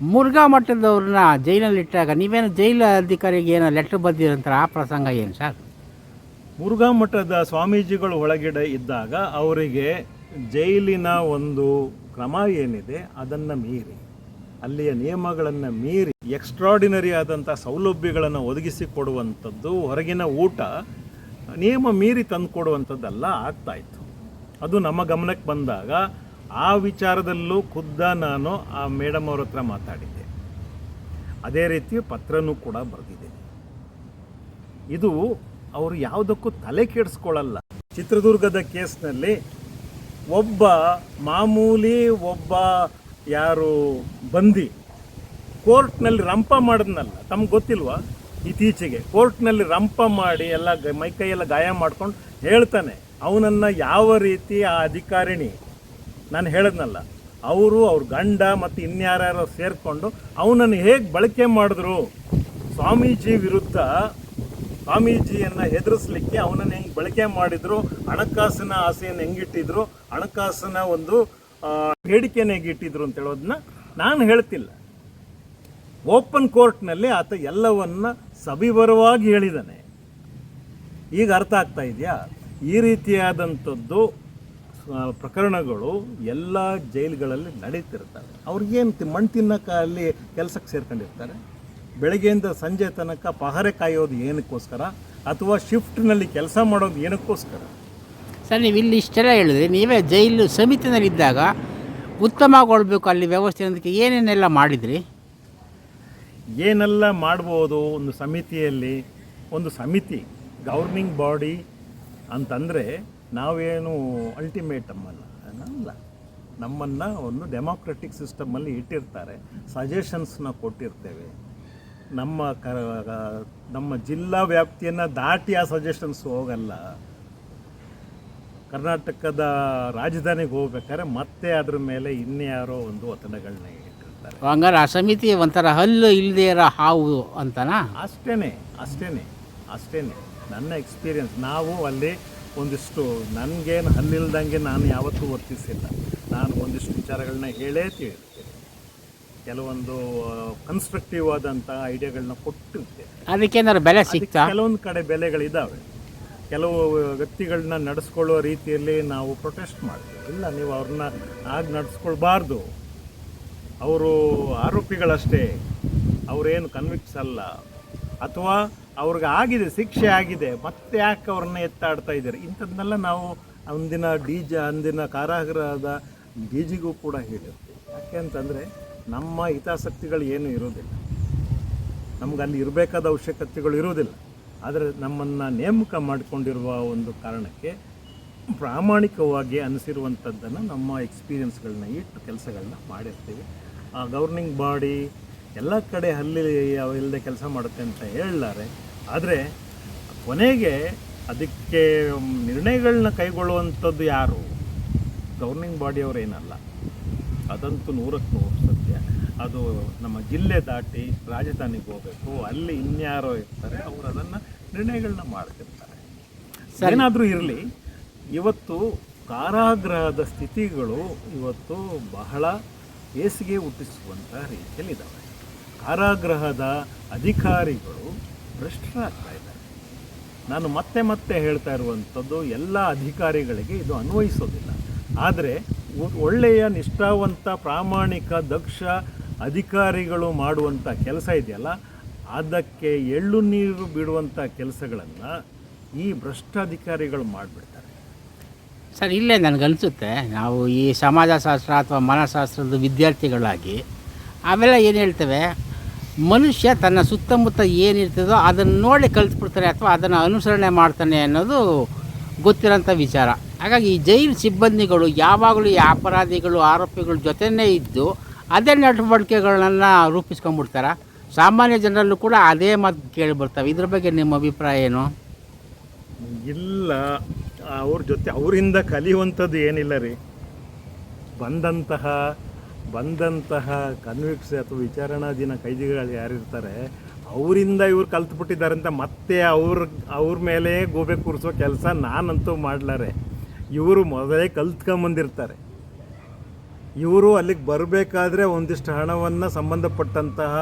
ಮುರುಘಾ ಮಠದವ್ರನ್ನ ಜೈಲಲ್ಲಿ ಇಟ್ಟಾಗ ನೀವೇನು ಜೈಲು ಅಧಿಕಾರಿಗೆ ಏನೋ ಲೆಟ್ರ್ ಬರ್ದಿರಂತಾರೆ ಆ ಪ್ರಸಂಗ ಏನು ಸರ್? ಮುರುಘಾ ಮಠದ ಸ್ವಾಮೀಜಿಗಳು ಒಳಗಡೆ ಇದ್ದಾಗ ಅವರಿಗೆ ಜೈಲಿನ ಒಂದು ಕ್ರಮ ಏನಿದೆ ಅದನ್ನು ಮೀರಿ, ಅಲ್ಲಿಯ ನಿಯಮಗಳನ್ನು ಮೀರಿ ಎಕ್ಸ್ಟ್ರಾಡಿನರಿ ಆದಂಥ ಸೌಲಭ್ಯಗಳನ್ನು ಒದಗಿಸಿ ಕೊಡುವಂಥದ್ದು, ಹೊರಗಿನ ಊಟ ನಿಯಮ ಮೀರಿ ತಂದು ಕೊಡುವಂಥದ್ದೆಲ್ಲ ಆಗ್ತಾಯಿತ್ತು ಅದು ನಮ್ಮ ಗಮನಕ್ಕೆ ಬಂದಾಗ ಆ ವಿಚಾರದಲ್ಲೂ ಖುದ್ದ ನಾನು ಆ ಮೇಡಮ್ ಅವ್ರ ಹತ್ರ ಮಾತಾಡಿದ್ದೆ. ಅದೇ ರೀತಿ ಪತ್ರನೂ ಕೂಡ ಬರೆದಿದೆ. ಇದು ಅವರು ಯಾವುದಕ್ಕೂ ತಲೆ ಕೆಡಿಸ್ಕೊಳ್ಳಲ್ಲ ಚಿತ್ರದುರ್ಗದ ಕೇಸ್ನಲ್ಲಿ ಒಬ್ಬ ಮಾಮೂಲಿ ಒಬ್ಬ ಯಾರು ಬಂದಿ ಕೋರ್ಟ್ನಲ್ಲಿ ರಂಪ ಮಾಡಿದ್ನಲ್ಲ, ತಮ್ಗೆ ಗೊತ್ತಿಲ್ವಾ? ಇತ್ತೀಚೆಗೆ ಕೋರ್ಟ್ನಲ್ಲಿ ರಂಪ ಮಾಡಿ ಎಲ್ಲ ಮೈಕೈ ಮೈಕೈಯೆಲ್ಲ ಗಾಯ ಮಾಡ್ಕೊಂಡು ಹೇಳ್ತಾನೆ, ಅವನನ್ನು ಯಾವ ರೀತಿ ಆ ಅಧಿಕಾರಿಣಿ ನಾನು ಹೇಳಿದ್ನಲ್ಲ, ಅವರು ಅವ್ರ ಗಂಡ ಮತ್ತು ಇನ್ಯಾರ್ಯಾರೋ ಸೇರಿಕೊಂಡು ಅವನನ್ನು ಹೇಗೆ ಬಳಕೆ ಮಾಡಿದ್ರು? ಸ್ವಾಮೀಜಿ ವಿರುದ್ಧ ಸ್ವಾಮೀಜಿಯನ್ನು ಹೆದರಿಸ್ಲಿಕ್ಕೆ ಅವನನ್ನು ಹೆಂಗೆ ಬಳಕೆ ಮಾಡಿದ್ರು? ಹಣಕಾಸಿನ ಆಸೆಯನ್ನು ಹೆಂಗಿಟ್ಟಿದ್ರು? ಹಣಕಾಸಿನ ಒಂದು ಬೇಡಿಕೆಯನ್ನು ಹೇಗಿಟ್ಟಿದ್ರು ಅಂತ ಹೇಳೋದನ್ನ ನಾನು ಹೇಳ್ತಿಲ್ಲ. ಓಪನ್ ಕೋರ್ಟ್ನಲ್ಲಿ ಆತ ಎಲ್ಲವನ್ನ ಸವಿವರವಾಗಿ ಹೇಳಿದ್ದಾನೆ ಈಗ ಅರ್ಥ ಆಗ್ತಾ ಇದೆಯಾ? ಈ ರೀತಿಯಾದಂಥದ್ದು ಪ್ರಕರಣಗಳು ಎಲ್ಲ ಜೈಲುಗಳಲ್ಲಿ ನಡೀತಿರ್ತವೆ. ಅವ್ರಿಗೇನು ಮಣ್ಣು ತಿನ್ನಕ್ಕೆ ಅಲ್ಲಿ ಕೆಲಸಕ್ಕೆ ಸೇರ್ಕೊಂಡಿರ್ತಾರೆ? ಬೆಳಗ್ಗೆಯಿಂದ ಸಂಜೆ ತನಕ ಪಹರೆ ಕಾಯೋದು ಏನಕ್ಕೋಸ್ಕರ? ಅಥವಾ ಶಿಫ್ಟ್ನಲ್ಲಿ ಕೆಲಸ ಮಾಡೋದು ಏನಕ್ಕೋಸ್ಕರ? ಸರ್ ನೀವು ಇಲ್ಲಿ ಇಷ್ಟೆಲ್ಲ ಹೇಳಿದ್ರಿ. ನೀವೇ ಜೈಲು ಸಮಿತಿನಲ್ಲಿದ್ದಾಗ ಉತ್ತಮಗೊಳ್ಬೇಕು ಅಲ್ಲಿ ವ್ಯವಸ್ಥೆ ಅನ್ನೋದಕ್ಕೆ ಏನೇನೆಲ್ಲ ಮಾಡಿದ್ರಿ? ಏನೆಲ್ಲ ಮಾಡ್ಬೋದು ಒಂದು ಸಮಿತಿಯಲ್ಲಿ? ಒಂದು ಸಮಿತಿ ಗೌರ್ನಿಂಗ್ ಬಾಡಿ ಅಂತಂದರೆ ನಾವೇನು ಅಲ್ಟಿಮೇಟಮ್ ಅಲ್ಲ ಅಲ್ಲ ನಮ್ಮನ್ನು ಒಂದು ಡೆಮಾಕ್ರೆಟಿಕ್ ಸಿಸ್ಟಮಲ್ಲಿ ಇಟ್ಟಿರ್ತಾರೆ. ಸಜೆಷನ್ಸ್ನ ಕೊಟ್ಟಿರ್ತೇವೆ. ನಮ್ಮ ಕ ನಮ್ಮ ಜಿಲ್ಲಾ ವ್ಯಾಪ್ತಿಯನ್ನು ದಾಟಿ ಆ ಸಜೆಷನ್ಸ್ ಹೋಗಲ್ಲ. ಕರ್ನಾಟಕದ ರಾಜಧಾನಿಗೆ ಹೋಗ್ಬೇಕಾದ್ರೆ ಮತ್ತೆ ಅದ್ರ ಮೇಲೆ ಇನ್ಯಾರೋ ಒಂದು ಒತ್ತಡಗಳನ್ನ ಇಟ್ಟಿರ್ತಾರೆ. ಹಂಗಾರೆ ಆ ಸಮಿತಿ ಒಂಥರ ಹಲ್ಲು ಇಲ್ಲದೆ ಇರೋ ಹಾವು ಅಂತನಾ? ಅಷ್ಟೇ ಅಷ್ಟೇನೆ ಅಷ್ಟೇನೆ. ನನ್ನ ಎಕ್ಸ್ಪೀರಿಯನ್ಸ್ ನಾವು ಅಲ್ಲಿ ಒಂದಿಷ್ಟು ನನಗೇನು ಹಲ್ಲಿಲ್ದಂಗೆ ನಾನು ಯಾವತ್ತೂ ವರ್ತಿಸಿಲ್ಲ. ನಾನು ಒಂದಿಷ್ಟು ವಿಚಾರಗಳನ್ನ ಹೇಳೇ ತಿಳಿರ್ತೇನೆ ಕೆಲವೊಂದು ಕನ್ಸ್ಟ್ರಕ್ಟಿವ್ ಆದಂಥ ಐಡಿಯಾಗಳನ್ನ ಕೊಟ್ಟಿರ್ತೇನೆ ಅದಕ್ಕೇನಾದ್ರು ಬೆಲೆ ಸಿಗ್ತಾ ಕೆಲವೊಂದು ಕಡೆ ಬೆಲೆಗಳಿದ್ದಾವೆ ಕೆಲವು ವ್ಯಕ್ತಿಗಳನ್ನ ನಡೆಸ್ಕೊಳ್ಳೋ ರೀತಿಯಲ್ಲಿ ನಾವು ಪ್ರೊಟೆಸ್ಟ್ ಮಾಡ್ತೀವಿ. ಇಲ್ಲ ನೀವು ಅವ್ರನ್ನ ಆಗ ನಡೆಸ್ಕೊಳ್ಬಾರ್ದು. ಅವರು ಆರೋಪಿಗಳಷ್ಟೇ. ಅವರೇನು ಕನ್ವಿಕ್ಸ್ ಅಲ್ಲ. ಅಥವಾ ಅವ್ರಿಗೆ ಆಗಿದೆ, ಶಿಕ್ಷೆ ಆಗಿದೆ, ಮತ್ತೆ ಯಾಕೆ ಅವ್ರನ್ನ ಎತ್ತಾಡ್ತಾ ಇದ್ದಾರೆ? ಇಂಥದ್ದನ್ನೆಲ್ಲ ನಾವು ಅಂದಿನ ಡಿ ಜ, ಅಂದಿನ ಕಾರಾಗೃಹದ ಡಿ ಜಿಗೂ ಕೂಡ ಹೇಳಿರ್ತೀವಿ ಯಾಕೆ ಅಂತಂದರೆ ನಮ್ಮ ಹಿತಾಸಕ್ತಿಗಳು ಏನೂ ಇರೋದಿಲ್ಲ. ನಮ್ಗೆ ಅಲ್ಲಿ ಇರಬೇಕಾದ ಅವಶ್ಯಕತೆಗಳು ಇರೋದಿಲ್ಲ. ಆದರೆ ನಮ್ಮನ್ನು ನೇಮಕ ಮಾಡಿಕೊಂಡಿರುವ ಒಂದು ಕಾರಣಕ್ಕೆ ಪ್ರಾಮಾಣಿಕವಾಗಿ ಅನಿಸಿರುವಂಥದ್ದನ್ನು ನಮ್ಮ ಎಕ್ಸ್ಪೀರಿಯನ್ಸ್ಗಳನ್ನ ಇಟ್ಟು ಕೆಲಸಗಳನ್ನ ಮಾಡಿರ್ತೀವಿ. ಆ ಗವರ್ನಿಂಗ್ ಬಾಡಿ ಎಲ್ಲ ಕಡೆ ಅಲ್ಲಿ ಇಲ್ಲದೆ ಕೆಲಸ ಮಾಡುತ್ತೆ ಅಂತ ಹೇಳಲಾರೆ. ಆದರೆ ಕೊನೆಗೆ ಅದಕ್ಕೆ ನಿರ್ಣಯಗಳನ್ನ ಕೈಗೊಳ್ಳುವಂಥದ್ದು ಯಾರು? ಗವರ್ನಿಂಗ್ ಬಾಡಿಯವರೇನಲ್ಲ ಅದಂತೂ ನೂರಕ್ಕೆ ನೂರು ಸತ್ಯ. ಅದು ನಮ್ಮ ಜಿಲ್ಲೆ ದಾಟಿ ರಾಜಧಾನಿಗೆ ಹೋಗಬೇಕು ಅಲ್ಲಿ ಇನ್ಯಾರೋ ಇರ್ತಾರೆ ಅವರು ಅದನ್ನು ನಿರ್ಣಯಗಳನ್ನ ಮಾಡ್ತಿರ್ತಾರೆ. ಏನಾದರೂ ಇರಲಿ. ಇವತ್ತು ಕಾರಾಗೃಹದ ಸ್ಥಿತಿಗಳು ಇವತ್ತು ಬಹಳ ಬೇಸಿಗೆ ಹುಟ್ಟಿಸುವಂಥ ರೀತಿಯಲ್ಲಿದ್ದಾವೆ ಕಾರಾಗೃಹದ ಅಧಿಕಾರಿಗಳು ಭ್ರಷ್ಟರಾಗ್ತಾ ಇದ್ದಾರೆ. ನಾನು ಮತ್ತೆ ಮತ್ತೆ ಹೇಳ್ತಾ ಇರುವಂಥದ್ದು ಎಲ್ಲ ಅಧಿಕಾರಿಗಳಿಗೆ ಇದು ಅನ್ವಯಿಸೋದಿಲ್ಲ. ಆದರೆ ಒಳ್ಳೆಯ ನಿಷ್ಠಾವಂತ ಪ್ರಾಮಾಣಿಕ ದಕ್ಷ ಅಧಿಕಾರಿಗಳು ಮಾಡುವಂಥ ಕೆಲಸ ಇದೆಯಲ್ಲ, ಅದಕ್ಕೆ ಎಳ್ಳು ನೀರು ಬಿಡುವಂಥ ಕೆಲಸಗಳನ್ನು ಈ ಭ್ರಷ್ಟ ಅಧಿಕಾರಿಗಳು ಮಾಡಿಬಿಡ್ತಾರೆ. ಸರ್, ಇಲ್ಲೇ ನನಗನ್ಸುತ್ತೆ ನಾವು ಈ ಸಮಾಜಶಾಸ್ತ್ರ ಅಥವಾ ಮನಃಶಾಸ್ತ್ರದ ವಿದ್ಯಾರ್ಥಿಗಳಾಗಿ ಆಮೇಲೆ ಏನು ಹೇಳ್ತೇವೆ? ಮನುಷ್ಯ ತನ್ನ ಸುತ್ತಮುತ್ತ ಏನಿರ್ತದೋ ಅದನ್ನು ನೋಡಿ ಕಲಿತ್ಬಿಡ್ತಾನೆ ಅಥವಾ ಅದನ್ನು ಅನುಸರಣೆ ಮಾಡ್ತಾನೆ ಅನ್ನೋದು ಗೊತ್ತಿರೋಂಥ ವಿಚಾರ. ಹಾಗಾಗಿ ಈ ಜೈಲು ಸಿಬ್ಬಂದಿಗಳು ಯಾವಾಗಲೂ ಈ ಅಪರಾಧಿಗಳು, ಆರೋಪಿಗಳ ಜೊತೆನೇ ಇದ್ದು ಅದೇ ನಡವಳಿಕೆಗಳನ್ನು ರೂಪಿಸ್ಕೊಂಡ್ಬಿಡ್ತಾರ. ಸಾಮಾನ್ಯ ಜನರಲ್ಲೂ ಕೂಡ ಅದೇ ಮಾತು ಕೇಳಿ ಬರ್ತವೆ ಇದ್ರ ಬಗ್ಗೆ ನಿಮ್ಮ ಅಭಿಪ್ರಾಯ ಏನು? ಇಲ್ಲ. ಅವ್ರ ಜೊತೆ ಅವರಿಂದ ಕಲಿಯುವಂಥದ್ದು ಏನಿಲ್ಲ ರೀ. ಬಂದಂತಹ ಬಂದಂತಹ ಕನ್ವಿಕ್ಸ್ ಅಥವಾ ವಿಚಾರಣಾಧೀನ ಕೈದಿಗಳು ಯಾರಿರ್ತಾರೆ, ಅವರಿಂದ ಇವ್ರು ಕಲ್ತ್ಬಿಟ್ಟಿದ್ದಾರೆ ಅಂತ ಮತ್ತೆ ಅವ್ರ ಅವ್ರ ಮೇಲೆ ಗೋಬೆ ಕೂರಿಸೋ ಕೆಲಸ ನಾನಂತೂ ಮಾಡ್ಲಾರೆ. ಇವರು ಮೊದಲೇ ಕಲ್ತ್ಕೊಂಬಂದಿರ್ತಾರೆ. ಇವರು ಅಲ್ಲಿಗೆ ಬರಬೇಕಾದ್ರೆ ಒಂದಿಷ್ಟು ಹಣವನ್ನು ಸಂಬಂಧಪಟ್ಟಂತಹ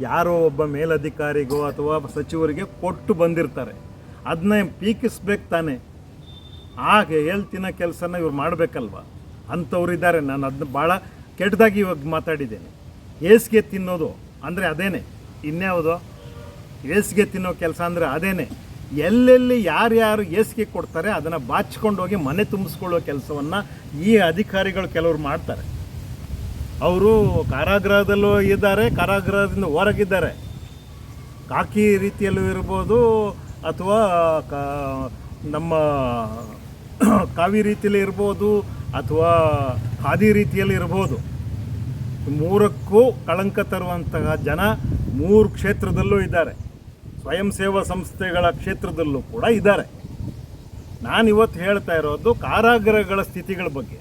ಯಾರೋ ಒಬ್ಬ ಮೇಲಧಿಕಾರಿಗೋ ಅಥವಾ ಸಚಿವರಿಗೆ ಕೊಟ್ಟು ಬಂದಿರ್ತಾರೆ. ಅದನ್ನ ಪೀಕಿಸ್ಬೇಕು ತಾನೆ. ಹಾಗೆ ಹೇಳ್ತಿನ ಕೆಲಸನ ಇವ್ರು ಮಾಡಬೇಕಲ್ವ? ಅಂಥವ್ರು ಇದ್ದಾರೆ ನಾನು ಅದನ್ನ ಭಾಳ ಕೆಟ್ಟದಾಗಿ ಇವಾಗ ಮಾತಾಡಿದ್ದೇನೆ. ಏಸ್ಗೆ ತಿನ್ನೋದು ಅಂದರೆ ಅದೇನೆ. ಇನ್ಯಾವುದು? ಏಸ್ಗೆ ತಿನ್ನೋ ಕೆಲಸ ಅಂದರೆ ಅದೇನೆ. ಎಲ್ಲೆಲ್ಲಿ ಯಾರ್ಯಾರು ಏಸ್ಗೆ ಕೊಡ್ತಾರೆ ಅದನ್ನು ಬಾಚ್ಕೊಂಡೋಗಿ ಮನೆ ತುಂಬಿಸ್ಕೊಳ್ಳೋ ಕೆಲಸವನ್ನು ಈ ಅಧಿಕಾರಿಗಳು ಕೆಲವರು ಮಾಡ್ತಾರೆ. ಅವರು ಕಾರಾಗೃಹದಲ್ಲೂ ಇದ್ದಾರೆ, ಕಾರಾಗೃಹದಿಂದ ಹೊರಗಿದ್ದಾರೆ. ಕಾಕಿ ರೀತಿಯಲ್ಲೂ ಇರ್ಬೋದು ಅಥವಾ ನಮ್ಮ ಕಾವಿ ರೀತಿಯಲ್ಲಿ ಇರ್ಬೋದು ಅಥವಾ ಹಾದಿ ರೀತಿಯಲ್ಲಿ ಇರಬಹುದು. ಮೂರಕ್ಕೂ ಕಳಂಕ ತರುವಂತಹ ಜನ ಮೂರು ಕ್ಷೇತ್ರದಲ್ಲೂ ಇದ್ದಾರೆ. ಸ್ವಯಂ ಸೇವಾ ಸಂಸ್ಥೆಗಳ ಕ್ಷೇತ್ರದಲ್ಲೂ ಕೂಡ ಇದ್ದಾರೆ. ನಾನು ಇವತ್ತು ಹೇಳ್ತಾ ಇರೋದು ಕಾರಾಗೃಹಗಳ ಸ್ಥಿತಿಗಳ ಬಗ್ಗೆ.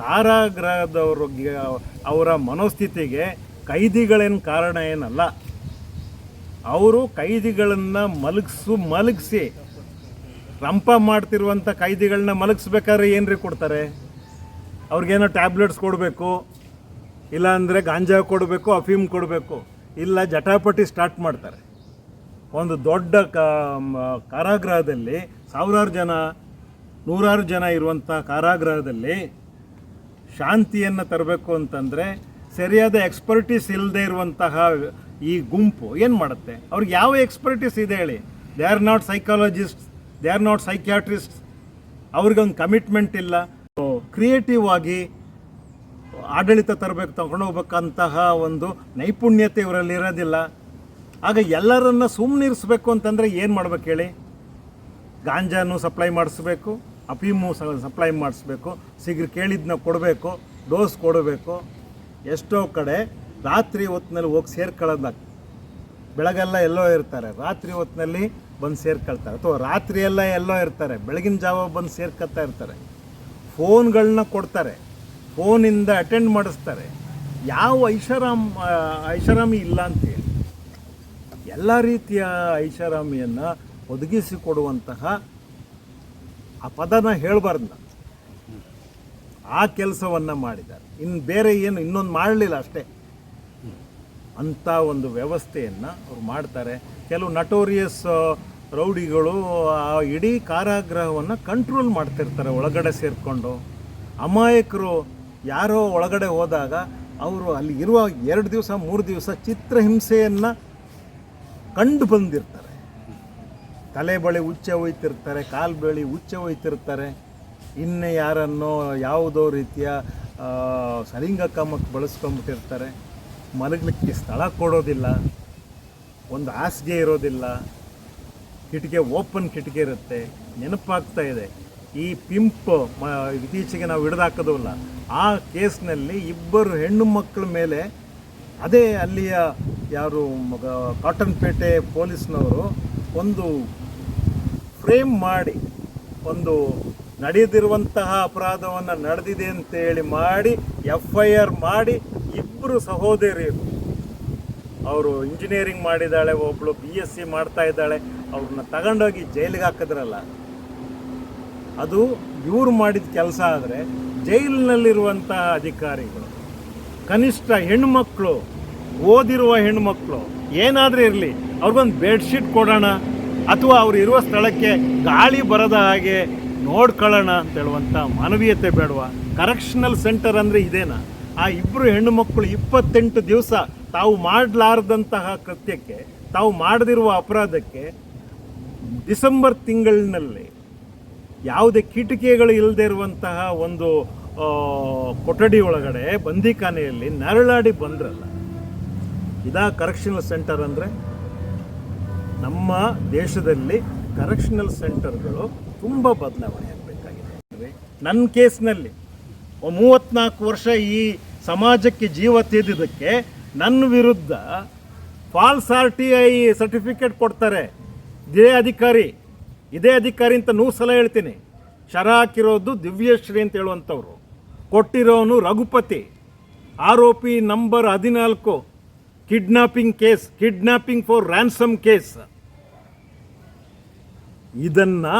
ಕಾರಾಗೃಹದವ್ರಿಗೆ ಅವರ ಮನೋಸ್ಥಿತಿಗೆ ಕೈದಿಗಳೇನು ಕಾರಣ ಏನಲ್ಲ. ಅವರು ಕೈದಿಗಳನ್ನು ಮಲಗಿಸು ಮಲಗಿಸಿ, ರಂಪ ಮಾಡ್ತಿರುವಂಥ ಕೈದಿಗಳನ್ನ ಮಲಗಿಸ್ಬೇಕಾದ್ರೆ ಏನ್ರಿ ಕೊಡ್ತಾರೆ? ಅವ್ರಿಗೇನೋ ಟ್ಯಾಬ್ಲೆಟ್ಸ್ ಕೊಡಬೇಕು, ಇಲ್ಲಾಂದರೆ ಗಾಂಜಾ ಕೊಡಬೇಕು, ಅಫೀಮ್ ಕೊಡಬೇಕು. ಇಲ್ಲ, ಜಟಾಪಟಿ ಸ್ಟಾರ್ಟ್ ಮಾಡ್ತಾರೆ. ಒಂದು ದೊಡ್ಡ ಕಾರಾಗೃಹದಲ್ಲಿ ಸಾವಿರಾರು ಜನ, ನೂರಾರು ಜನ ಇರುವಂಥ ಕಾರಾಗೃಹದಲ್ಲಿ ಶಾಂತಿಯನ್ನು ತರಬೇಕು ಅಂತಂದರೆ ಸರಿಯಾದ ಎಕ್ಸ್ಪರ್ಟೀಸ್ ಇಲ್ಲದೆ ಇರುವಂತಹ ಈ ಗುಂಪು ಏನು ಮಾಡುತ್ತೆ? ಅವ್ರಿಗೆ ಯಾವ ಎಕ್ಸ್ಪರ್ಟೀಸ್ ಇದೆ ಹೇಳಿ? They are not psychologist they are not psychiatrist ಅವ್ರಿಗೊಂದು ಕಮಿಟ್ಮೆಂಟ್ ಇಲ್ಲ. ಕ್ರಿಯೇಟಿವ್ ಆಗಿ ಆಡಳಿತ ತರಬೇಕು, ತಗೊಂಡು ಹೋಗ್ಬೇಕಂತಹ ಒಂದು ನೈಪುಣ್ಯತೆ ಇವರಲ್ಲಿ ಇರೋದಿಲ್ಲ. ಆಗ ಎಲ್ಲರನ್ನ ಸುಮ್ಮನಿರಿಸ್ಬೇಕು ಅಂತಂದರೆ ಏನು ಮಾಡ್ಬೇಕು ಹೇಳಿ? ಗಾಂಜಾನು ಸಪ್ಲೈ ಮಾಡಿಸ್ಬೇಕು, ಅಫೀಮು ಸಪ್ಲೈ ಮಾಡಿಸ್ಬೇಕು, ಸಿಗ್ರಿ ಕೇಳಿದ್ನ ಕೊಡಬೇಕು ಡೋಸ್ ಕೊಡಬೇಕು. ಎಷ್ಟೋ ಕಡೆ ರಾತ್ರಿ ಹೊತ್ತಿನಲ್ಲಿ ಹೋಗಿ ಸೇರ್ಕೊಳ್ಳೋದ. ಬೆಳಗೆಲ್ಲ ಎಲ್ಲೋ ಇರ್ತಾರೆ, ರಾತ್ರಿ ಹೊತ್ತಿನಲ್ಲಿ ಬಂದು ಸೇರ್ಕೊಳ್ತಾರೆ. ಅಥವಾ ರಾತ್ರಿ ಎಲ್ಲ ಎಲ್ಲೋ ಇರ್ತಾರೆ, ಬೆಳಗಿನ ಜಾವ ಬಂದು ಸೇರ್ಕೊಳ್ತಾ ಇರ್ತಾರೆ. ಫೋನ್ಗಳನ್ನ ಕೊಡ್ತಾರೆ. ಫೋನಿಂದ ಅಟೆಂಡ್ ಮಾಡಿಸ್ತಾರೆ. ಯಾವ ಐಷಾರಾಮ್ ಐಷಾರಾಮಿ ಇಲ್ಲ ಅಂತೇಳಿ ಎಲ್ಲ ರೀತಿಯ ಐಷಾರಾಮಿಯನ್ನು ಒದಗಿಸಿಕೊಡುವಂತಹ ಆ ಪದನ ಹೇಳಬಾರ್ದು. ನಾನು ಆ ಕೆಲಸವನ್ನು ಮಾಡಿದ್ದಾರೆ. ಇನ್ನು ಬೇರೆ ಏನು, ಇನ್ನೊಂದು ಮಾಡಲಿಲ್ಲ ಅಷ್ಟೇ. ಅಂಥ ಒಂದು ವ್ಯವಸ್ಥೆಯನ್ನು ಅವ್ರು ಮಾಡ್ತಾರೆ. ಕೆಲವು ನಟೋರಿಯಸ್ ರೌಡಿಗಳು ಆ ಇಡೀ ಕಾರಾಗೃಹವನ್ನು ಕಂಟ್ರೋಲ್ ಮಾಡ್ತಿರ್ತಾರೆ ಒಳಗಡೆ ಸೇರಿಕೊಂಡು. ಅಮಾಯಕರು ಯಾರೋ ಒಳಗಡೆ ಹೋದಾಗ ಅವರು ಅಲ್ಲಿ ಇರುವ ಎರಡು ದಿವಸ, ಮೂರು ದಿವಸ ಚಿತ್ರಹಿಂಸೆಯನ್ನು ಕಂಡು ಬಂದಿರ್ತಾರೆ. ತಲೆ ಬಳಿ ಉಚ್ಚೆ ಒಯ್ತಿರ್ತಾರೆ ಕಾಲು ಬಳಿ ಉಚ್ಚೆ ಒಯ್ತಿರ್ತಾರೆ ಇನ್ನು ಯಾರನ್ನೋ ಯಾವುದೋ ರೀತಿಯ ಸಲಿಂಗ ಕಾಮಕ್ಕೆ ಬಳಸ್ಕೊಂಬಿಟ್ಟಿರ್ತಾರೆ ಮಲಗಲಿಕ್ಕೆ ಸ್ಥಳ ಕೊಡೋದಿಲ್ಲ. ಒಂದು ಹಾಸಿಗೆ ಇರೋದಿಲ್ಲ. ಕಿಟಿಕಿ ಓಪನ್ ಕಿಟಕಿ ಇರುತ್ತೆ. ನೆನಪಾಗ್ತಾ ಇದೆ. ಈ ಪಿಂಪ್ ಮ, ಇತ್ತೀಚೆಗೆ ನಾವು ಹಿಡಿದಾಕೋದಲ್ಲ ಆ ಕೇಸ್ನಲ್ಲಿ ಇಬ್ಬರು ಹೆಣ್ಣು ಮಕ್ಕಳ ಮೇಲೆ ಅದೇ ಅಲ್ಲಿಯ ಯಾರು ಕಾಟನ್ಪೇಟೆ ಪೊಲೀಸ್ನವರು ಒಂದು ಫ್ರೇಮ್ ಮಾಡಿ, ಒಂದು ನಡೆದಿರುವಂತಹ ಅಪರಾಧವನ್ನು ನಡೆದಿದೆ ಅಂತೇಳಿ ಮಾಡಿ ಎಫ್ ಐ ಆರ್ ಮಾಡಿ ಇಬ್ಬರು ಸಹೋದರಿಯರು. ಅವರು ಇಂಜಿನಿಯರಿಂಗ್ ಮಾಡಿದ್ದಾಳೆ ಒಬ್ಬಳು ಬಿ ಎಸ್ ಸಿ ಮಾಡ್ತಾ ಇದ್ದಾಳೆ. ಅವ್ರನ್ನ ತಗೊಂಡೋಗಿ ಜೈಲಿಗೆ ಹಾಕಿದ್ರಲ್ಲ, ಅದು ಇವರು ಮಾಡಿದ ಕೆಲಸ ಆದರೆ ಜೈಲಿನಲ್ಲಿರುವಂಥ ಅಧಿಕಾರಿಗಳು, ಕನಿಷ್ಠ ಹೆಣ್ಮಕ್ಳು, ಓದಿರುವ ಹೆಣ್ಮಕ್ಳು ಏನಾದರೂ ಇರಲಿ, ಅವ್ರಿಗೊಂದು ಬೆಡ್ಶೀಟ್ ಕೊಡೋಣ ಅಥವಾ ಅವ್ರು ಇರುವ ಸ್ಥಳಕ್ಕೆ ಗಾಳಿ ಬರದ ಹಾಗೆ ನೋಡ್ಕೊಳ್ಳೋಣ ಅಂತ ಹೇಳುವಂಥ ಮಾನವೀಯತೆ ಬೇಡವಾ? ಕರೆಕ್ಷನಲ್ ಸೆಂಟರ್ ಅಂದರೆ ಇದೇನಾ? ಆ ಇಬ್ಬರು ಹೆಣ್ಣು ಮಕ್ಕಳು ಇಪ್ಪತ್ತೆಂಟು ದಿವಸ ತಾವು ಮಾಡಲಾರದಂತಹ ಕೃತ್ಯಕ್ಕೆ, ತಾವು ಮಾಡದಿರುವ ಅಪರಾಧಕ್ಕೆ ಡಿಸೆಂಬರ್ ತಿಂಗಳಿನಲ್ಲಿ ಯಾವುದೇ ಕಿಟಕಿಗಳು ಇಲ್ಲದೆ ಇರುವಂತಹ ಒಂದು ಕೊಠಡಿ ಒಳಗಡೆ ಬಂದಿಖಾನೆಯಲ್ಲಿ ನರಳಾಡಿ ಬಂದ್ರಲ್ಲ, ಇದಾ ಕರೆಕ್ಷನಲ್ ಸೆಂಟರ್ ಅಂದರೆ ನಮ್ಮ ದೇಶದಲ್ಲಿ ಕರೆಕ್ಷನಲ್ ಸೆಂಟರ್ಗಳು ತುಂಬ ಬದಲಾವಣೆ ಆಗಬೇಕಾಗಿದೆ. ನನ್ನ ಕೇಸ್ನಲ್ಲಿ ಮೂವತ್ತ್ನಾಲ್ಕು ವರ್ಷ ಈ ಸಮಾಜಕ್ಕೆ ಜೀವ ತೆಗೆದಿದ್ದಕ್ಕೆ ನನ್ನ ವಿರುದ್ಧ false R T I certificate ಕೊಡ್ತಾರೆ. ಇದೇ ಅಧಿಕಾರಿ ಇದೇ ಅಧಿಕಾರಿ ಅಂತ ನೂರು ಸಲ ಹೇಳ್ತೀನಿ. ಶರ ಹಾಕಿರೋದು ದಿವ್ಯಶ್ರೀ ಅಂತ ಹೇಳುವಂಥವ್ರು. ಕೊಟ್ಟಿರೋನು ರಘುಪತಿ. ಆರೋಪಿ ನಂಬರ್ ಹದಿನಾಲ್ಕು. Kidnapping case kidnapping for ransom case. ಇದನ್ನು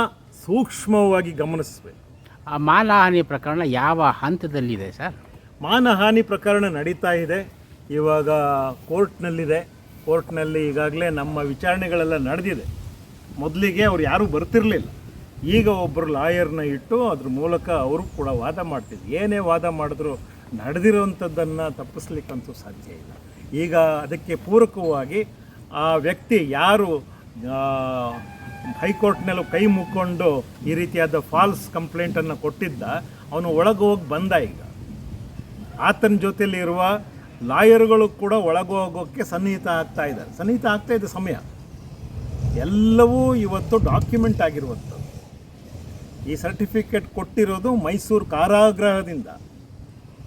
ಸೂಕ್ಷ್ಮವಾಗಿ ಗಮನಿಸಬೇಕು. ಆ ಮಾನಹಾನಿ ಪ್ರಕರಣ ಯಾವ ಹಂತದಲ್ಲಿದೆ ಸರ್? ಮಾನಹಾನಿ ಪ್ರಕರಣ ನಡೀತಾ ಇದೆ. ಇವಾಗ ಕೋರ್ಟ್ನಲ್ಲಿದೆ. ಕೋರ್ಟ್ನಲ್ಲಿ ಈಗಾಗಲೇ ನಮ್ಮ ವಿಚಾರಣೆಗಳೆಲ್ಲ ನಡೆದಿದೆ. ಮೊದಲಿಗೆ ಅವ್ರು ಯಾರೂ ಬರ್ತಿರಲಿಲ್ಲ. ಈಗ ಒಬ್ಬರು ಲಾಯರ್ನ ಇಟ್ಟು ಅದ್ರ ಮೂಲಕ ಅವರು ಕೂಡ ವಾದ ಮಾಡ್ತಿದ್ರು. ಏನೇ ವಾದ ಮಾಡಿದ್ರು ನಡೆದಿರೋವಂಥದ್ದನ್ನು ತಪ್ಪಿಸ್ಲಿಕ್ಕಂತೂ ಸಾಧ್ಯ ಇಲ್ಲ. ಈಗ ಅದಕ್ಕೆ ಪೂರಕವಾಗಿ ಆ ವ್ಯಕ್ತಿ ಯಾರು ಹೈಕೋರ್ಟ್ನಲ್ಲೂ ಕೈ ಮುಕ್ಕೊಂಡು ಈ ರೀತಿಯಾದ ಫಾಲ್ಸ್ ಕಂಪ್ಲೇಂಟನ್ನು ಕೊಟ್ಟಿದ್ದ, ಅವನು ಒಳಗೆ ಹೋಗಿ ಬಂದ ಈಗ. ಆತನ ಜೊತೆಯಲ್ಲಿರುವ ಲಾಯರ್ಗಳು ಕೂಡ ಒಳಗೋಗೋಕ್ಕೆ ಸನ್ನಿಹಿತ ಆಗ್ತಾ ಇದ್ದಾರೆ. ಸನ್ನಿಹಿತ ಆಗ್ತಾ ಇದೆ ಸಮಯ. ಎಲ್ಲವೂ ಇವತ್ತು ಡಾಕ್ಯುಮೆಂಟ್ ಆಗಿರುವಂಥದ್ದು. ಈ ಸರ್ಟಿಫಿಕೇಟ್ ಕೊಟ್ಟಿರೋದು ಮೈಸೂರು ಕಾರಾಗೃಹದಿಂದ.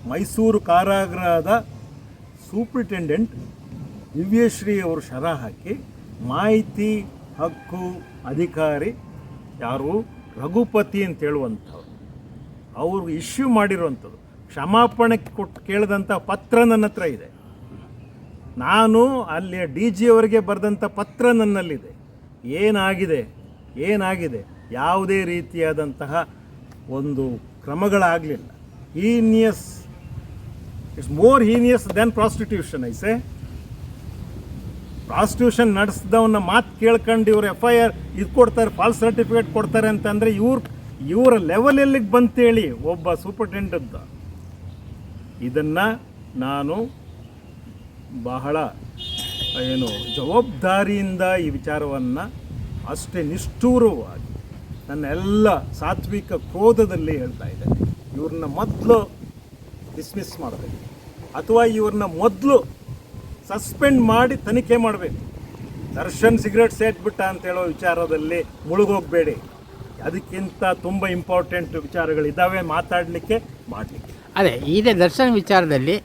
ಮೈಸೂರು ಕಾರಾಗೃಹದ ಸೂಪ್ರಿಟೆಂಡೆಂಟ್ ದಿವ್ಯಶ್ರೀ ಅವರು ಶರ ಹಾಕಿ ಮಾಹಿತಿ, ಹಕ್ಕು, ಅಧಿಕಾರಿ ಯಾರು? ರಘುಪತಿ ಅಂತ ಹೇಳುವಂಥವ್ರು. ಅವರು ಇಶ್ಯೂ ಮಾಡಿರುವಂಥದ್ದು. ಕ್ಷಮಾಪಣೆ ಕೊಟ್ಟು ಕೇಳಿದಂಥ ಪತ್ರ ನನ್ನ ಹತ್ರ ಇದೆ. ನಾನು ಅಲ್ಲಿ ಡಿ ಜಿ ಅವರಿಗೆ ಬರೆದಂಥ ಪತ್ರ ನನ್ನಲ್ಲಿದೆ. ಏನಾಗಿದೆ? ಏನಾಗಿದೆ? ಯಾವುದೇ ರೀತಿಯಾದಂತಹ ಒಂದು ಕ್ರಮಗಳಾಗಲಿಲ್ಲ. Heinous, it's more heinous than prostitution ಐಸೆ prostitution ನಡೆಸಿದವನ್ನ ಮಾತು ಕೇಳ್ಕೊಂಡು ಇವ್ರು ಎಫ್ ಐ ಆರ್ ಇದು ಕೊಡ್ತಾರೆ, ಫಾಲ್ಸ್ ಸರ್ಟಿಫಿಕೇಟ್ ಕೊಡ್ತಾರೆ ಅಂತಂದರೆ ಇವ್ರ, ಇವರ ಲೆವೆಲ್ ಎಲ್ಲಿಗೆ ಬಂತೇಳಿ ಒಬ್ಬ ಸೂಪರ್ಟೆಂಡದ್ದು ಇದನ್ನು ನಾನು ಬಹಳ ಏನು, ಜವಾಬ್ದಾರಿಯಿಂದ ಈ ವಿಚಾರವನ್ನು ಅಷ್ಟೇ ನಿಷ್ಠೂರವಾಗಿ ನನ್ನ ಎಲ್ಲ ಸಾತ್ವಿಕ ಕ್ರೋಧದಲ್ಲಿ ಹೇಳ್ತಾ ಇದೆ ಇವ್ರನ್ನ ಮೊದಲು ಡಿಸ್ಮಿಸ್ ಮಾಡಬೇಕು. ಅಥವಾ ಇವ್ರನ್ನ ಮೊದಲು ಸಸ್ಪೆಂಡ್ ಮಾಡಿ ತನಿಖೆ ಮಾಡಬೇಕು. ದರ್ಶನ್ ಸಿಗರೇಟ್ ಸೇಟ್ಬಿಟ್ಟ ಅಂತ ಹೇಳೋ ವಿಚಾರದಲ್ಲಿ ಮುಳುಗೋಗ್ಬೇಡಿ. ಅದಕ್ಕಿಂತ ತುಂಬ ಇಂಪಾರ್ಟೆಂಟ್ ವಿಚಾರಗಳಿದ್ದಾವೆ ಮಾತಾಡಲಿಕ್ಕೆ, ಮಾಡಲಿಕ್ಕೆ. ಅದೇ ಇದೇ ದರ್ಶನ್ ವಿಚಾರದಲ್ಲಿ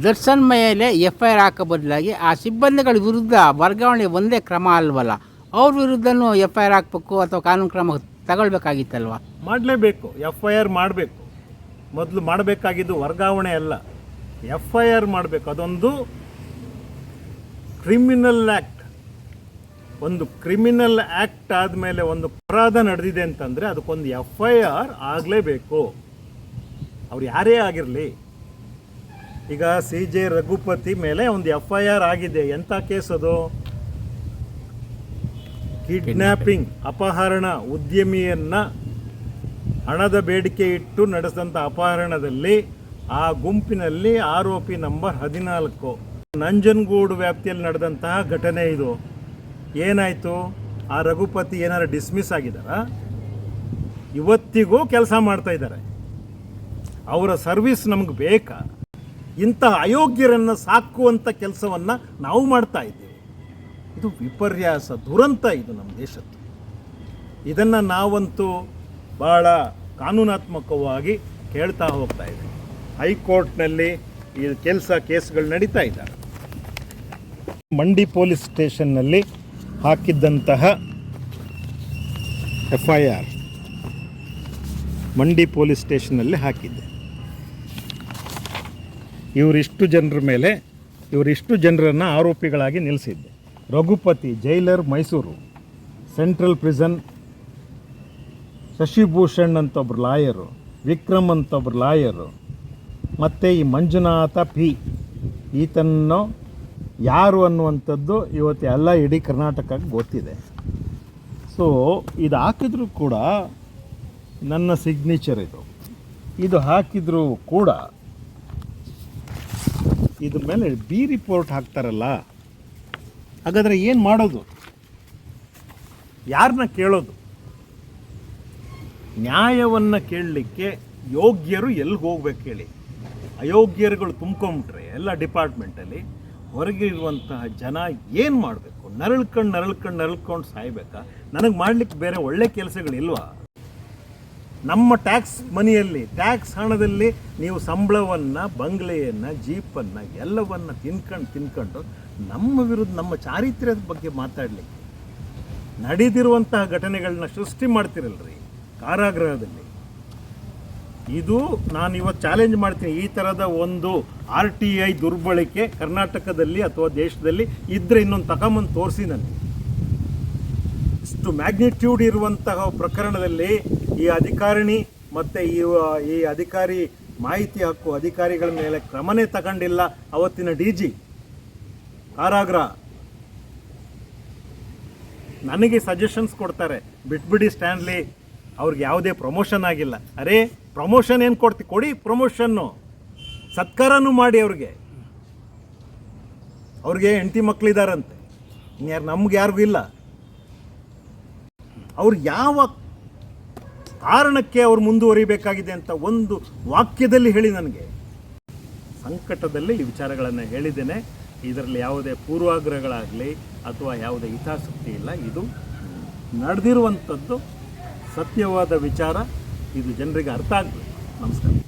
ದರ್ಶನ್ ಮೇಲೆ ಎಫ್ ಐ ಆರ್ ಹಾಕೋ ಬದಲಾಗಿ ಆ ಸಿಬ್ಬಂದಿಗಳ ವಿರುದ್ಧ ವರ್ಗಾವಣೆ ಒಂದೇ ಕ್ರಮ ಅಲ್ವಲ್ಲ? ಅವ್ರ ವಿರುದ್ಧನೂ ಎಫ್ ಐ ಆರ್ ಹಾಕಬೇಕು ಅಥವಾ ಕಾನೂನು ಕ್ರಮ ತಗೊಳ್ಬೇಕಾಗಿತ್ತಲ್ವ? ಮಾಡಲೇಬೇಕು. ಎಫ್ ಐ ಆರ್ ಮಾಡಬೇಕು. ಮೊದಲು ಮಾಡಬೇಕಾಗಿದ್ದು ವರ್ಗಾವಣೆ ಅಲ್ಲ. ಎಫ್ ಐ ಆರ್ ಮಾಡಬೇಕು. ಅದೊಂದು ಕ್ರಿಮಿನಲ್ ಆ್ಯಕ್ಟ್ ಒಂದು ಕ್ರಿಮಿನಲ್ ಆ್ಯಕ್ಟ್ ಆದಮೇಲೆ ಒಂದು ಅಪರಾಧ ನಡೆದಿದೆ ಅಂತಂದರೆ ಅದಕ್ಕೊಂದು ಎಫ್ ಐ ಆರ್ ಆಗಲೇಬೇಕು. ಅವ್ರು ಯಾರೇ ಆಗಿರಲಿ. ಈಗ ಸಿ ಜೆ ರಘುಪತಿ ಮೇಲೆ ಒಂದು ಎಫ್ ಐ ಆರ್ ಆಗಿದೆ. ಎಂಥ ಕೇಸ್ ಅದು? ಕಿಡ್ನ್ಯಾಪಿಂಗ್ ಅಪಹರಣ, ಉದ್ಯಮಿಯನ್ನ ಹಣದ ಬೇಡಿಕೆ ಇಟ್ಟು ನಡೆಸಿದಂಥ ಅಪಹರಣದಲ್ಲಿ ಆ ಗುಂಪಿನಲ್ಲಿ ಆರೋಪಿ ನಂಬರ್ ಹದಿನಾಲ್ಕು. ನಂಜನಗೂಡು ವ್ಯಾಪ್ತಿಯಲ್ಲಿ ನಡೆದಂತಹ ಘಟನೆ ಇದು. ಏನಾಯಿತು? ಆ ರಘುಪತಿ ಏನಾರು ಡಿಸ್ಮಿಸ್ ಆಗಿದ್ದಾರಾ? ಇವತ್ತಿಗೂ ಕೆಲಸ ಮಾಡ್ತಾ ಇದ್ದಾರೆ. ಅವರ ಸರ್ವಿಸ್ ನಮ್ಗೆ ಬೇಕಾ? ಇಂತಹ ಅಯೋಗ್ಯರನ್ನು ಸಾಕುವಂಥ ಕೆಲಸವನ್ನು ನಾವು ಮಾಡ್ತಾ ಇದ್ದೇವೆ. ಇದು ವಿಪರ್ಯಾಸ, ದುರಂತ ಇದು ನಮ್ಮ ದೇಶದ್ದು. ಇದನ್ನು ನಾವಂತೂ ಭಾಳ ಕಾನೂನಾತ್ಮಕವಾಗಿ ಕೇಳ್ತಾ ಹೋಗ್ತಾ ಇದ್ದೇವೆ. ಹೈಕೋರ್ಟ್ನಲ್ಲಿ ಈ ಕೆಲಸ ಕೇಸ್ಗಳು ನಡೀತಾ ಇದ್ದಾರೆ ಮಂಡಿ ಪೊಲೀಸ್ ಸ್ಟೇಷನ್ನಲ್ಲಿ ಹಾಕಿದ್ದಂತಹ F I R Mandi police ಸ್ಟೇಷನ್ನಲ್ಲಿ ಹಾಕಿದ್ದೆ. ಇವರಿಷ್ಟು ಜನರ ಮೇಲೆ, ಇವರಿಷ್ಟು ಜನರನ್ನು ಆರೋಪಿಗಳಾಗಿ ನಿಲ್ಲಿಸಿದ್ದೆ. Raghupati jailer Mysuru, central prison Shashibhushan ಅಂತ ಒಬ್ರು ಲಾಯರು, ವಿಕ್ರಮ್ ಅಂತ ಒಬ್ರು ಲಾಯರು, ಮತ್ತು ಈ ಮಂಜುನಾಥ ಪಿ. ಈತನ್ನು ಯಾರು ಅನ್ನುವಂಥದ್ದು ಇವತ್ತು ಎಲ್ಲ ಇಡೀ ಕರ್ನಾಟಕಕ್ಕೆ ಗೊತ್ತಿದೆ. ಸೊ ಇದು ಹಾಕಿದ್ರು ಕೂಡ ನನ್ನ ಸಿಗ್ನೇಚರ್ ಇದು. ಇದು ಹಾಕಿದರೂ ಕೂಡ ಇದ್ರ ಮೇಲೆ ಬಿ ರಿಪೋರ್ಟ್ ಹಾಕ್ತಾರಲ್ಲ, ಹಾಗಾದರೆ ಏನು ಮಾಡೋದು? ಯಾರನ್ನ ಕೇಳೋದು? ನ್ಯಾಯವನ್ನು ಕೇಳಲಿಕ್ಕೆ ಯೋಗ್ಯರು ಎಲ್ಲಿಗೆ ಹೋಗ್ಬೇಕು ಹೇಳಿ? ಅಯೋಗ್ಯರುಗಳು ತುಂಬ್ಕೊಂಬಿಟ್ರೆ ಎಲ್ಲ ಡಿಪಾರ್ಟ್ಮೆಂಟಲ್ಲಿ ಹೊರಗೆ ಇರುವಂತಹ ಜನ ಏನು ಮಾಡಬೇಕು? ನರಳ್ಕೊಂಡು ನರಳ್ಕೊಂಡು ನರಳ್ಕೊಂಡು ಸಾಯ್ಬೇಕಾ? ನನಗೆ ಮಾಡ್ಲಿಕ್ಕೆ ಬೇರೆ ಒಳ್ಳೆ ಕೆಲಸಗಳಿಲ್ವಾ? ನಮ್ಮ ಟ್ಯಾಕ್ಸ್ ಮನಿಯಲ್ಲಿ ಟ್ಯಾಕ್ಸ್ ಹಣದಲ್ಲಿ ನೀವು ಸಂಬಳವನ್ನು, ಬಂಗ್ಲೆಯನ್ನು, ಜೀಪನ್ನು, ಎಲ್ಲವನ್ನು ತಿನ್ಕೊಂಡು ತಿನ್ಕೊಂಡು ನಮ್ಮ ವಿರುದ್ಧ, ನಮ್ಮ ಚಾರಿತ್ರ್ಯದ ಬಗ್ಗೆ ಮಾತಾಡಲಿಕ್ಕೆ ನಡೆದಿರುವಂತಹ ಘಟನೆಗಳನ್ನ ಸೃಷ್ಟಿ ಮಾಡ್ತಿರಲ್ರಿ ಕಾರಾಗೃಹದಲ್ಲಿ. ಇದು ನಾನು ಇವತ್ತು ಚಾಲೆಂಜ್ ಮಾಡ್ತೀನಿ. ಈ ಥರದ ಒಂದು ಆರ್ ಟಿ ಐ ದುರ್ಬಳಕೆ ಕರ್ನಾಟಕದಲ್ಲಿ ಅಥವಾ ದೇಶದಲ್ಲಿ ಇದ್ದರೆ ಇನ್ನೊಂದು ತಗೊಂಬಂದು ತೋರಿಸಿ ನನಗೆ. ಇಷ್ಟು ಮ್ಯಾಗ್ನಿಟ್ಯೂಡ್ ಇರುವಂತಹ ಪ್ರಕರಣದಲ್ಲಿ ಈ ಅಧಿಕಾರಿಣಿ ಮತ್ತು ಈ ಈ ಅಧಿಕಾರಿ ಮಾಹಿತಿ ಹಕ್ಕು ಅಧಿಕಾರಿಗಳ ಮೇಲೆ ಕ್ರಮನೇ ತಗೊಂಡಿಲ್ಲ ಅವತ್ತಿನ ಡಿ ಜಿ. ಕಾರಾಗೃಹ. ನನಗೆ ಸಜೆಷನ್ಸ್ ಕೊಡ್ತಾರೆ. ಬಿಟ್ಬಿಡಿ ಸ್ಟ್ಯಾನ್ಲಿ, ಅವ್ರಿಗೆ ಯಾವುದೇ ಪ್ರಮೋಷನ್ ಆಗಿಲ್ಲ. ಅರೇ ಪ್ರಮೋಷನ್ ಏನು ಕೊಡ್ತಿ? ಕೊಡಿ ಪ್ರಮೋಷನ್ನು ಸತ್ಕಾರನೂ ಮಾಡಿ ಅವ್ರಿಗೆ. ಅವ್ರಿಗೆ ಹೆಂಡತಿ ಮಕ್ಕಳಿದಾರಂತೆ ಇನ್ಯಾರು ನಮ್ಗೆ ಯಾರಿಗೂ ಇಲ್ಲ. ಅವ್ರು ಯಾವ ಕಾರಣಕ್ಕೆ ಅವರು ಮುಂದುವರಿಬೇಕಾಗಿದೆ ಅಂತ ಒಂದು ವಾಕ್ಯದಲ್ಲಿ ಹೇಳಿ ನನಗೆ. ಸಂಕಟದಲ್ಲಿ ಈ ವಿಚಾರಗಳನ್ನು ಹೇಳಿದ್ದೇನೆ. ಇದರಲ್ಲಿ ಯಾವುದೇ ಪೂರ್ವಾಗ್ರಹಗಳಾಗಲಿ ಅಥವಾ ಯಾವುದೇ ಹಿತಾಸಕ್ತಿ ಇಲ್ಲ. ಇದು ನಡೆದಿರುವಂಥದ್ದು ಸತ್ಯವಾದ ವಿಚಾರ. ಇದು ಜನರಿಗೆ ಅರ್ಥ ಆಗಬೇಕು. ನಮಸ್ಕಾರ.